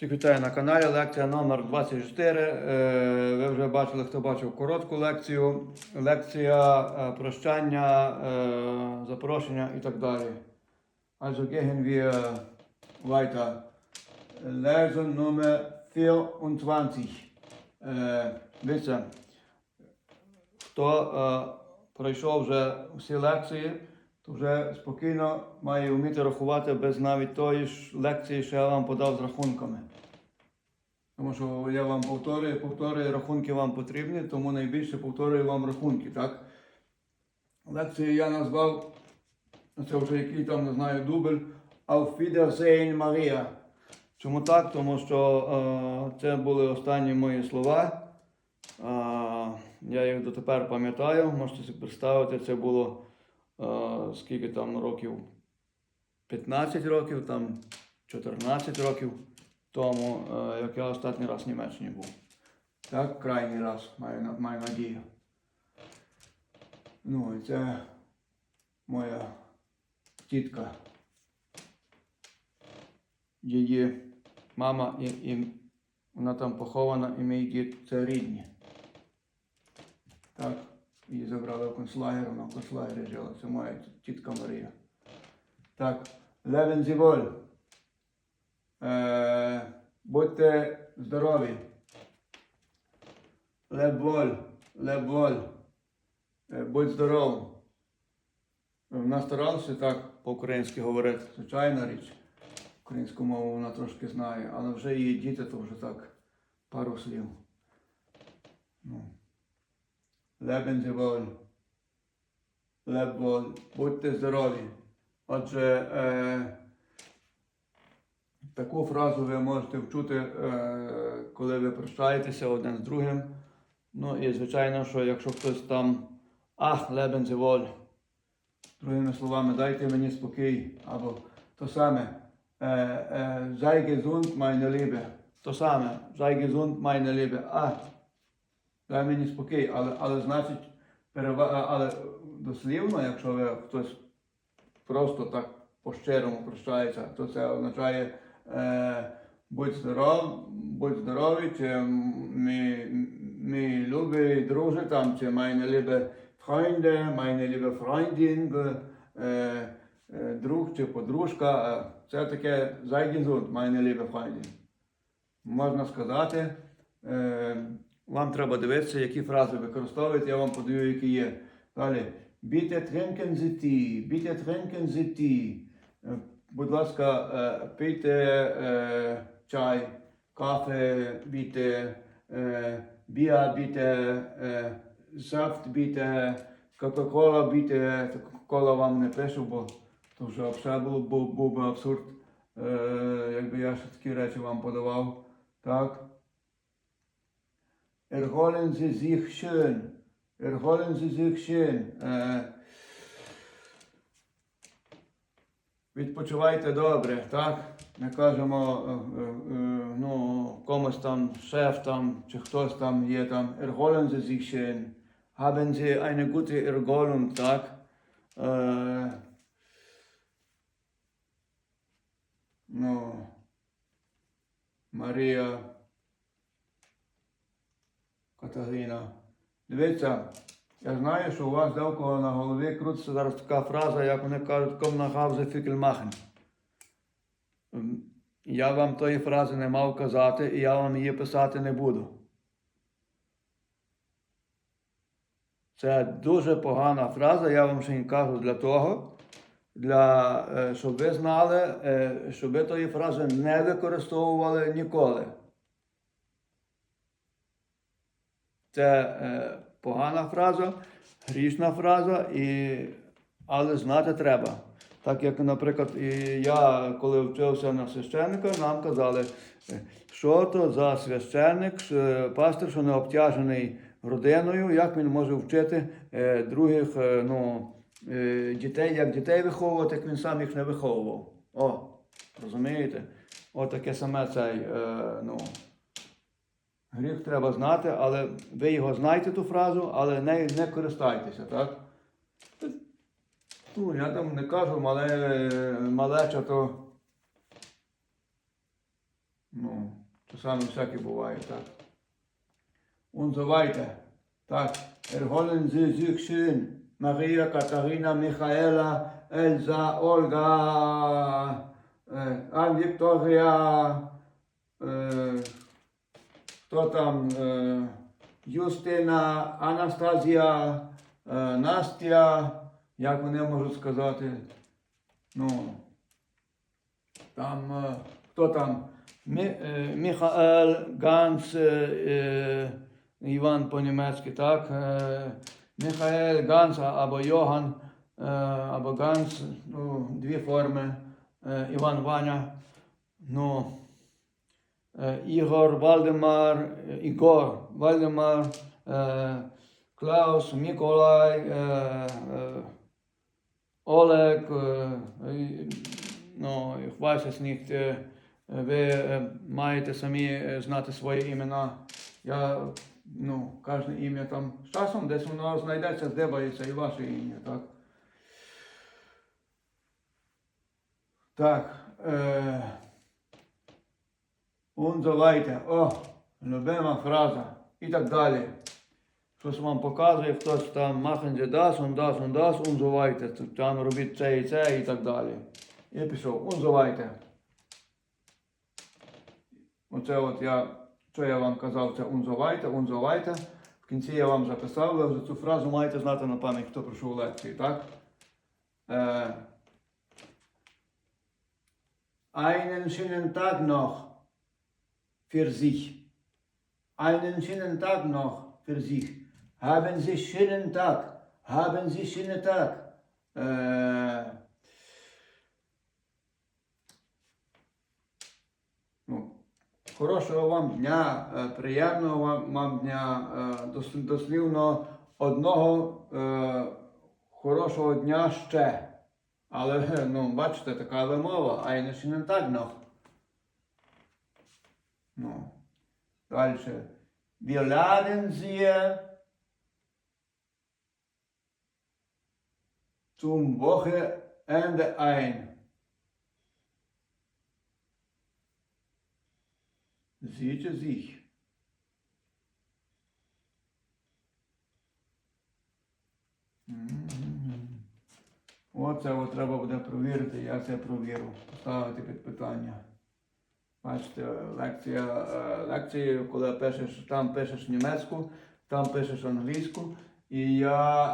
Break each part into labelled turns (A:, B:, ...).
A: Всіх вітаю на каналі. Лекція номер 24. Е, Ви вже бачили, хто бачив коротку лекцію. Лекція е, прощання, е, запрошення і так далі. Also gehen wir weiter. Lesson Nummer 24. Е, Дивіться, хто пройшов вже всі лекції, то вже спокійно має вміти рахувати без навіть тої ж лекції, що я вам подав з рахунками. Тому що я вам повторюю, повторюю, рахунки вам потрібні, тому найбільше повторюю вам рахунки, так? Лекцію я назвав, це вже який там, не знаю, дубль, Auf Wiedersehen Maria. Чому так? Тому що е, це були останні мої слова. Е, я їх дотепер пам'ятаю, можете собі представити, це було скільки там років? 15 років, там 14 років тому, е, як я останній раз в Німеччині був. Так, крайній раз, маю, маю надію. Ну, і це моя тітка. Її мама і, і вона там похована, і мій дід це рідні. Так, її забрали в концлагер, вона в концлагері жила. Це моя тітка Марія. Так, Левен Зіволь. Е, будьте здорові. Леболь, леболь. Е, будь здоровим. Вона старалася так по-українськи говорити. Звичайна річ. Українську мову вона трошки знає, але вже її діти, то вже так пару слів. Ну. Лебен зіволь. Леболь. Будьте здорові. Отже, е, таку фразу ви можете вчути, е, коли ви прощаєтеся один з другим. Ну і звичайно, що якщо хтось там ах, лебен зіволь. Другими словами, дайте мені спокій, або то саме. Е, е, sei gesund, meine То саме, gesund, meine Liebe. А, дай мені спокій, але, але значить, перева... але дослівно, якщо ви хтось просто так по-щирому прощається, то це означає е, будь здоров, будь здоровий, чи мій, мій любий друже там, чи meine liebe Freunde, meine liebe Freundin, е, е, друг чи подружка. е, Це таке gesund, meine liebe Freundin. Можна сказати, е, вам треба дивитися, які фрази використовуєте, я вам подаю, які є. Далі. Sie Tee, bitte trinken Sie Tee. Е, Будь ласка, е, пийте е, чай, кафе, біте, біа біте, сафт біте, Кока-кола біте, Кока-кола вам не пишу, бо то вже взагалі був, би абсурд, якби я ще такі речі вам подавав. Так. Erholen Sie sich schön. Erholen Sie sich schön. Е, відпочивайте добре, так? Ми кажемо, е, е, е, ну, комусь там шеф там, чи хтось там є там, erholen Sie sich schön. Haben Sie eine gute Erholung, так? Е, ну, Марія, Катерина. Дивіться, я знаю, що у вас девкого на голові крутиться зараз така фраза, як вони кажуть, ком на гавзе фікельмахен. Я вам тої фрази не мав казати, і я вам її писати не буду. Це дуже погана фраза, я вам ще не кажу для того, для, е, щоб ви знали, е, щоб ви тої фрази не використовували ніколи. Це е, погана фраза, грішна фраза, і... але знати треба. Так як, наприклад, і я, коли вчився на священника, нам казали, е, що то за священник, що пастор, що не обтяжений родиною, як він може вчити е, других е, ну, е, дітей, як дітей виховувати, як він сам їх не виховував. О, розумієте? О, таке саме цей, е, ну, Гріх треба знати, але ви його знаєте ту фразу, але нею не користайтеся, так? Ну, я там не кажу, мале, малеча, то Ну, часами всяке буває, так. Und so weiter. Так, erholen Sie sich schön. Maria, Katharina, Michaela, Elsa, Olga, äh, Ann Victoria, äh, хто там, е, Юстина, Анастазія, е, Настя, як вони можуть сказати. Ну, там, е, хто там? Мі, Міхаель, Ганс, Іван по-німецьки, так? Міхаель, Ганс або Йоган, або Ганс, ну, дві форми. Іван Ваня. Ну, Ігор, Вальдемар, е, Ігор, Вальдемар, е, Клаус, Миколай, е, е, Олег, е, е, ну, es nicht, е, ви е, маєте самі е, знати свої імена. Я, ну, кожне ім'я там з часом десь воно знайдеться, здибається і ваше ім'я, так? Так. Е, und weiter. О, любима фраза. І так далі. Щось вам показує, хтось там und das und das und so weiter. Там робіть це і це і так далі. І пішов. Weiter. Оце от я, що я вам казав, це so weiter. В кінці я вам записав, ви вже цю фразу маєте знати на пам'ять, хто пройшов лекції, так? Е, einen schönen Tag noch für sich. Einen schönen Tag noch für sich. Haben Sie schönen Tag. Haben Sie schönen Tag. Äh, ну, хорошого вам дня, е, приємного вам, дня, е, дос- дослівно одного е, хорошого дня ще. Але, ну, бачите, така вимова, а й не schönen Tag noch. Ну, дальше. Wir laden Sie zum Wochenende ein. Sicher sich. Оце треба буде провірити, я це провірю, поставити під питання. Бачите, лекція, е, лекції, коли пишеш, там пишеш німецьку, там пишеш англійську. І я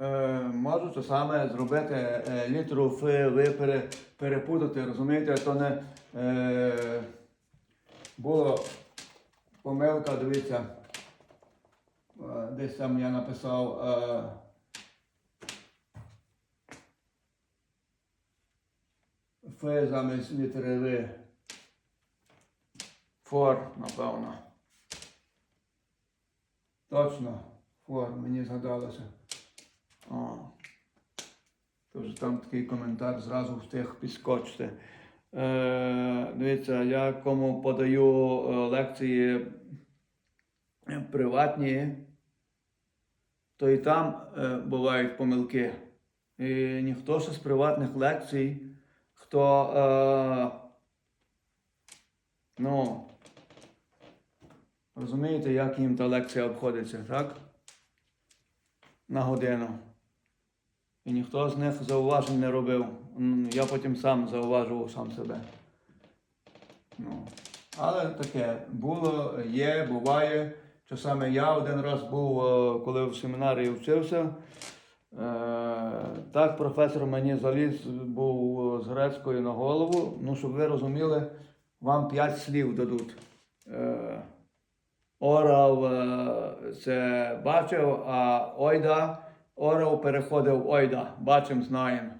A: е, е, можу це саме зробити е, літеру Ф, ви пере, перепутати, розумієте, то не е, була помилка, дивіться. Е, Десь там я написав. Е, Ф замість літери. Фор, напевно. Точно, фор, мені згадалося. О. Тож там такий коментар зразу встиг підскочити. Е, дивіться, я кому подаю е, лекції приватні, то і там е, бувають помилки. І ніхто з приватних лекцій, хто е, ну, розумієте, як їм та лекція обходиться, так? На годину. І ніхто з них зауважень не робив. Я потім сам зауважував сам себе. Ну, але таке було, є, буває. Часами я один раз був, е, коли в семінарії вчився. Е, Так, професор мені заліз, був е, з грецькою на голову. Ну, щоб ви розуміли, вам п'ять слів дадуть. Е, Орав це бачив, а ойда, орав переходив ойда. Бачим, знаємо.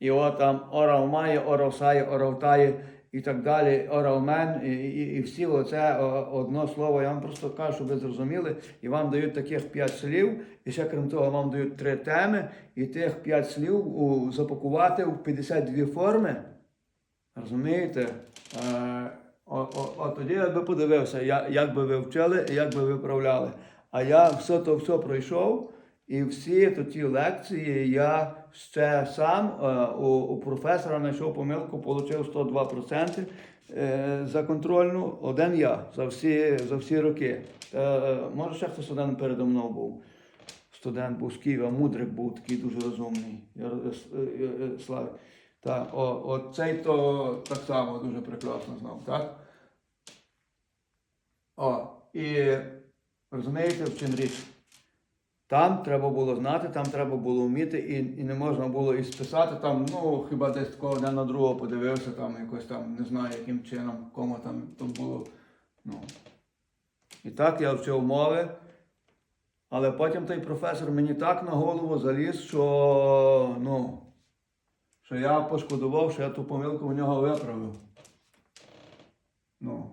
A: І от там орав має, орав сає, орав тає і так далі, оравмен, і, і, і всі оце одно слово. Я вам просто кажу, щоб ви зрозуміли. І вам дають таких п'ять слів, і ще крім того, вам дають три теми, і тих п'ять слів у, запакувати в 52 форми. Розумієте? Е, о, о, о, тоді я би подивився, як, як би ви вчили і як би виправляли. А я все то все пройшов, І всі ті лекції я ще сам е, у, професора знайшов помилку, отримав 102% е, за контрольну. Один я за всі, за всі роки. Е, може, ще хтось один передо мною був. Студент був з Києва, мудрик був такий дуже розумний. Я, е, е, е, Славі. Та, о, о, цей то так само дуже прекрасно знав, так? О, і розумієте, в чим річ? Там треба було знати, там треба було вміти, і, і не можна було і списати там, ну, хіба десь такого один на другого подивився, там якось там, не знаю, яким чином, кому там то було. Ну. І так я вчив мови. Але потім той професор мені так на голову заліз, що, ну, що я пошкодував, що я ту помилку в нього виправив. Ну.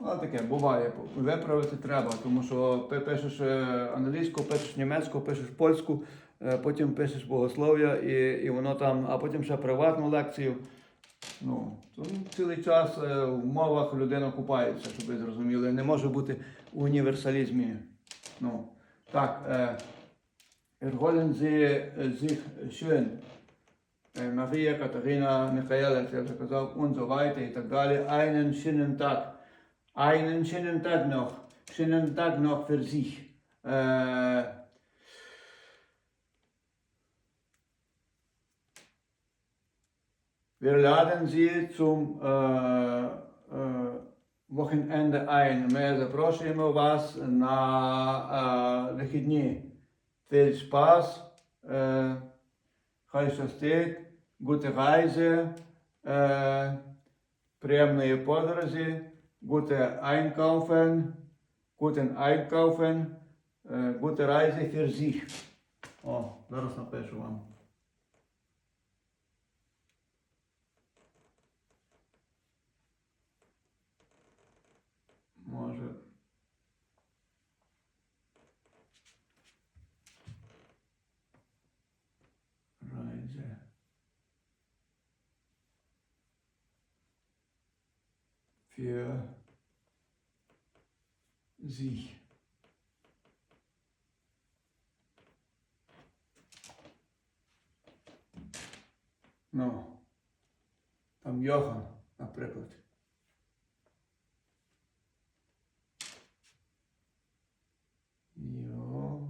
A: Але таке буває. Виправити треба, тому що ти пишеш е, англійську, пишеш німецьку, пишеш польську, е, потім пишеш богослов'я і, і воно там, а потім ще приватну лекцію. Ну, то цілий час е, в мовах людина купається, щоб ви зрозуміли. Не може бути у універсалізмі. Ну, так, е, Erholen Sie sich schön. Е, Марія Катерина Михайла, я вже казав, und і так далі. Einen schönen Tag. Einen schönen Tag noch. Schönen Tag noch für sich. Äh, wir laden Sie zum äh, äh, Wochenende ein. Ми запрошуємо вас на е, вихідні. Viel Spaß, е, хай щастить, gute Reise, е, приємної подорожі, Gute Einkaufen, guten Einkaufen, е, gute Reise für sich. О, зараз напишу вам. Може. Reise. Für sich. Ну, там Йохан, наприклад. Йо.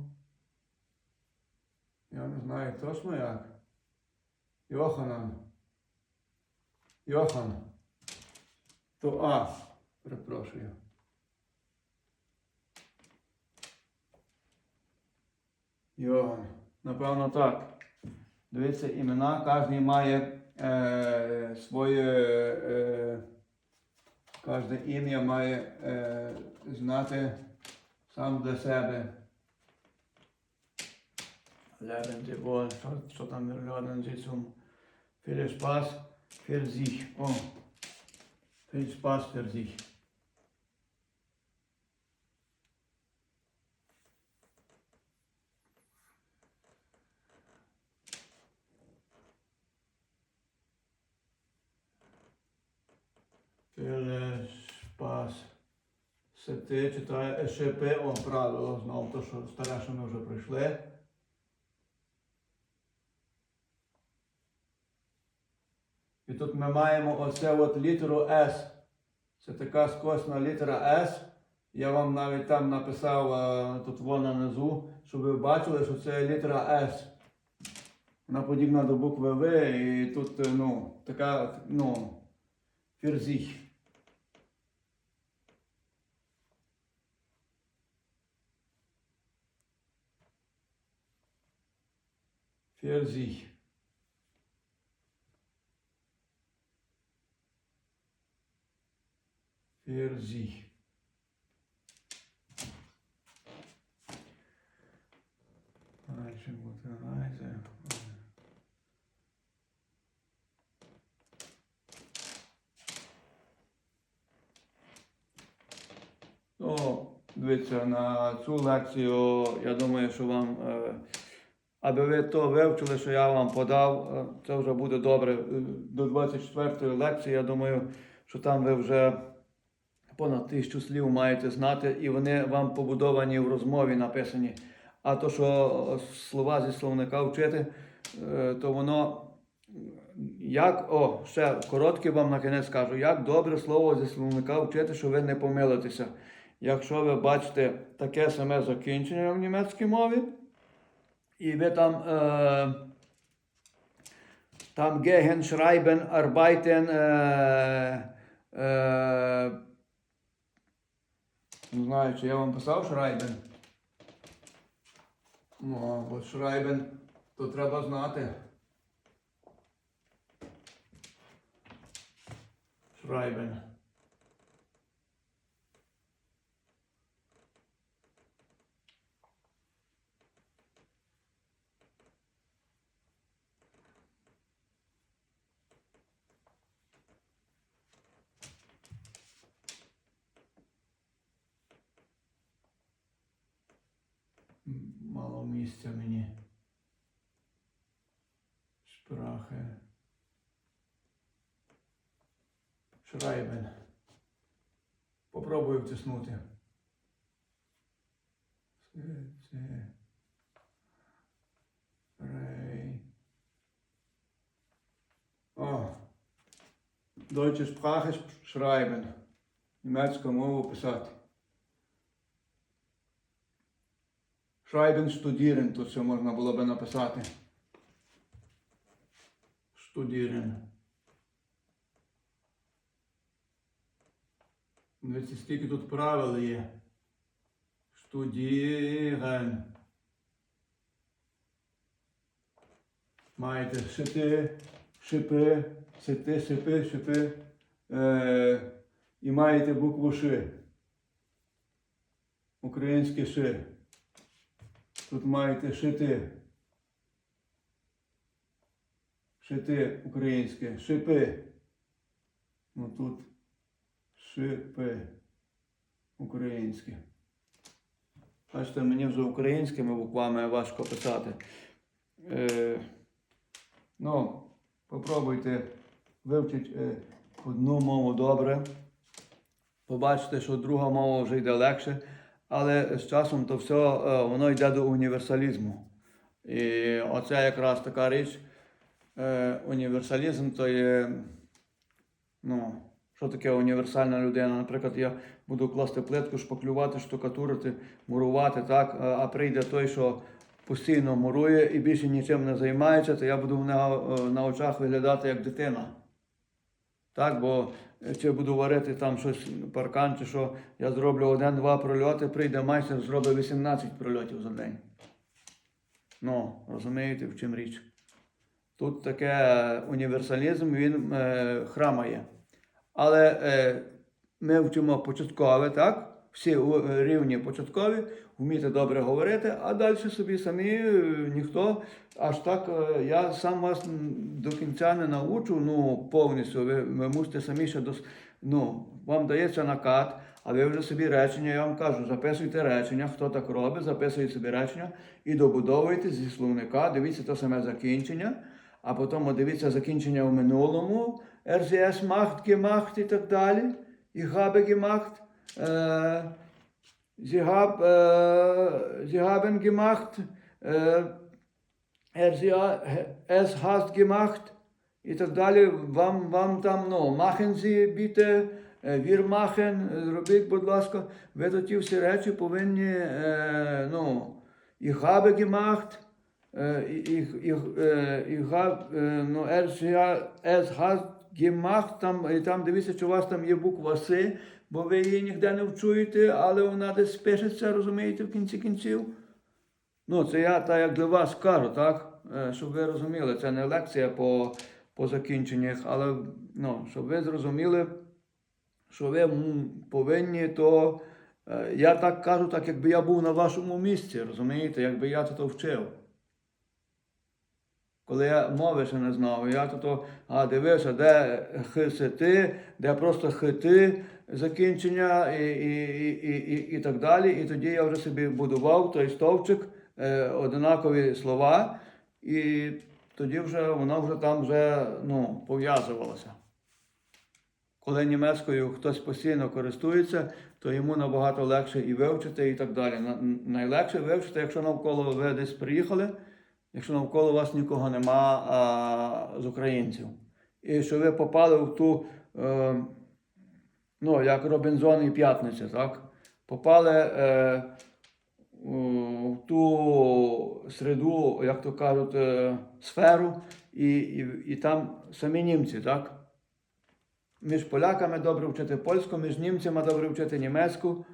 A: Я не знаю точно як. Йоханан. Йохан. То А. Перепрошую. Йохан. Напевно так. Дивіться, імена, кожен має е, своє. Е, кожне ім'я має е, знати сам для себе. Sie що, там Sie zum viel Spaß für sich. О, für sich. Viel Spaß. Читає ШП, о, правило, знову то, що старе, що ми вже пройшли. І тут ми маємо оце от літеру С. Це така скосна літера С. Я вам навіть там написав е, тут вона внизу, щоб ви бачили, що це літера С. Вона подібна до букви В, і тут, е, ну, така, ну, фірзіх. Ферзich. Ферзich. Дальше буде Reise. Ну, дивіться, на цю лекцію, я думаю, що вам, е, аби ви то вивчили, що я вам подав, е, це вже буде добре. Е, До 24-ї лекції, я думаю, що там ви вже понад тисячу слів маєте знати, і вони вам побудовані в розмові написані. А то, що слова зі словника вчити, е, то воно як, о, ще коротке вам на кінець скажу, як добре слово зі словника вчити, що ви не помилитеся. Якщо ви бачите таке саме закінчення в німецькій мові, і ви там, е, там gehen, schreiben, arbeiten, е, е, не знаю, чи я вам писав Шрайбен. Ну, а бо Шрайбен то треба знати. Schreiben. Мало місця мені. Шпрахи. Шрайбен. Попробую втиснути. Це. Рей. О. Deutsche Sprache schreiben. Німецьку мову писати. Studieren, тут ще можна було би написати. Studieren. Дивіться, скільки тут правил є. Studieren. Маєте шити, шипи, сити, шипи, шипи. Е, і маєте букву Ш. Українське Ш. Тут маєте шити. Шити українське. Шипи. Ну тут шипи українське. Бачите, мені вже українськими буквами важко писати. Е, ну, попробуйте вивчити е, одну мову добре. Побачите, що друга мова вже йде легше, але з часом то все е, воно йде до універсалізму. І оце якраз така річ. Е, універсалізм то є. Ну, що таке універсальна людина? Наприклад, я буду класти плитку, шпаклювати, штукатурити, мурувати, так? а- А прийде той, що постійно мурує і більше нічим не займається, то я буду е, на очах виглядати як дитина. Так, бо е, чи буду варити там щось, паркан, чи що, я зроблю один-два прольоти, прийде майстер, зробить 18 прольотів за день. Ну, розумієте, в чим річ? Тут таке е, універсалізм, він е, храмає. Але е, ми вчимо початкове, так? Всі е, рівні початкові, вміти добре говорити, а далі собі самі е, ніхто аж так. е, я сам вас до кінця не научу, ну, повністю. Ви, ви мусите самі ще дос... ну, вам дається накат, а ви вже собі речення, я вам кажу, записуйте речення, хто так робить, записуйте собі речення і добудовуйте зі словника, дивіться те саме закінчення, а потім дивіться закінчення в минулому, RCS macht, gemacht і так далі, і habe gemacht, е, sie, hab, е, sie haben gemacht, е, er, sie, es hast gemacht, і так далі. Вам, вам там, ну, machen Sie bitte, е, wir machen, е, зробіть, будь ласка, ви до всі речі повинні, е, ну, ich habe gemacht, е, ich, ich, е, ich hab, е, ну, er, sie- es hat gemacht, там, і там дивіться, що у вас там є буква С, бо ви її ніде не вчуєте, але вона десь пишеться, розумієте, в кінці кінців. Ну, це я так як для вас кажу, так? Е, Щоб ви розуміли, це не лекція по, по закінченнях, але ну, щоб ви зрозуміли, що ви повинні то. е, Я так кажу, так якби я був на вашому місці, розумієте, якби я то вчив. Коли я мови ще не знав, я то, а, дивився, де хисити, де просто хити закінчення і, і, і, і, і, так далі. І тоді я вже собі будував той стовпчик, е, однакові слова, і тоді вже воно вже там вже ну, пов'язувалося. коли німецькою хтось постійно користується, то йому набагато легше і вивчити, і так далі. Найлегше вивчити, якщо навколо ви десь приїхали, якщо навколо вас нікого нема а, з українців. І що ви попали в ту, е, ну, як Робінзон і П'ятниця, так? Попали е, в ту середу, як то кажуть, е, сферу, і, і, і там самі німці, так? Між поляками добре вчити польську, між німцями добре вчити німецьку,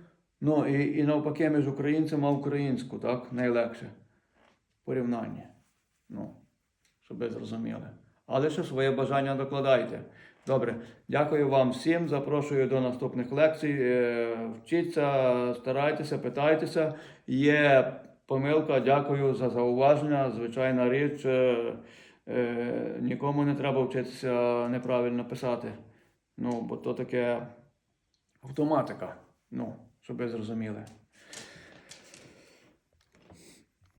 A: ну і, і навпаки, між українцями українську, так? Найлегше порівняння. Ну, щоб ви зрозуміли. Але ще своє бажання докладайте. Добре, дякую вам всім. Запрошую до наступних лекцій. Е, Вчіться, старайтеся, питайтеся. Є помилка, дякую за зауваження. Звичайна річ. Е, е, Нікому не треба вчитися неправильно писати. Ну, бо то таке автоматика. Ну, щоб ви зрозуміли.